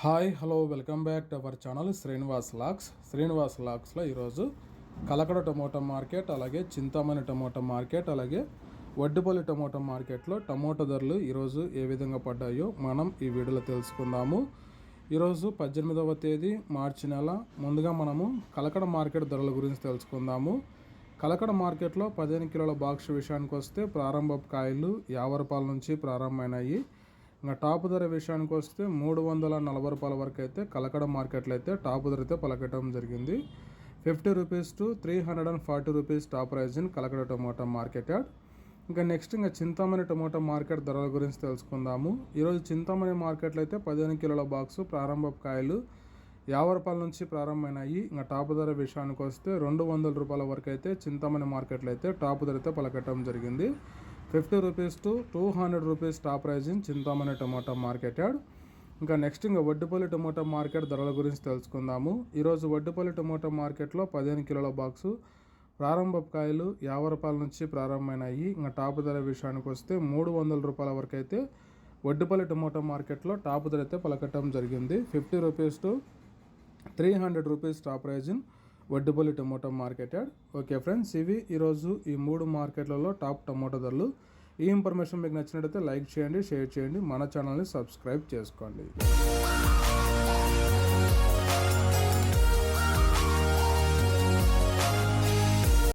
Hi hello welcome back to our channel Srinivas lakhs. Srinivas లాక్స్లో ఈరోజు Kalakada tomato market అలాగే Chintamani tomato market అలాగే వడ్డిపల్లి టమోటా మార్కెట్లో టమోటా ధరలు ఈరోజు ఏ విధంగా పడ్డాయో మనం ఈ వీడియోలో తెలుసుకుందాము. ఈరోజు పద్దెనిమిదవ తేదీ మార్చి నెల. ముందుగా మనము కలకడ మార్కెట్ ధరల గురించి తెలుసుకుందాము. కలకడ మార్కెట్లో పదిహేను కిలోల బాక్స్ విషయానికి వస్తే ప్రారంభ కాయలు యాభై రూపాయల నుంచి ప్రారంభమైనాయి. ఇంకా టాప్ ధర విషయానికి వస్తే మూడు వందల నలభై రూపాయల వరకు అయితే కలకడ మార్కెట్లో అయితే టాప్ ధర అయితే పలకటం జరిగింది. Fifty rupees to three hundred and forty rupees top price in Kalakada tomato market add ఇంకా నెక్స్ట్ ఇంకా చింతామణి టొమాటో మార్కెట్ ధరల గురించి తెలుసుకుందాము. ఈరోజు చింతామణి మార్కెట్లో అయితే పదిహేను కిలోల బాక్సు ప్రారంభ కాయలు యాభై రూపాయల నుంచి ప్రారంభమైనాయి. ఇంకా టాప్ ధర విషయానికి వస్తే రెండు వందల రూపాయల వరకు అయితే చింతామణి మార్కెట్లో అయితే టాప్ ధర అయితే పలకటం జరిగింది. Fifty rupees to two hundred rupees top price in Chintamani tomato market add ఇంకా నెక్స్ట్ ఇంకా వడ్డుపల్లి టమోటా మార్కెట్ ధరల గురించి తెలుసుకుందాము. ఈరోజు వడ్డుపల్లి టమోటా మార్కెట్లో పదిహేను కిలోల బాక్సు ప్రారంభ కాయలు యాభై రూపాయల నుంచి ప్రారంభమైనాయి. ఇంకా టాప్ ధర విషయానికి వస్తే మూడు వందల రూపాయల వరకు అయితే వడ్డుపల్లి టమోటా మార్కెట్లో టాప్ ధర అయితే పలకటం జరిగింది. Fifty rupees to three hundred rupees top price in Vaddupalli tomato market okay friends ఇవి ఈరోజు ఈ మూడు మార్కెట్లలో టాప్ టమోటా ధరలు. ఈ ఇన్ఫర్మేషన్ మీకు నచ్చినట్టయితే లైక్ చేయండి షేర్ చేయండి మన ఛానల్ని సబ్స్క్రైబ్ చేసుకోండి.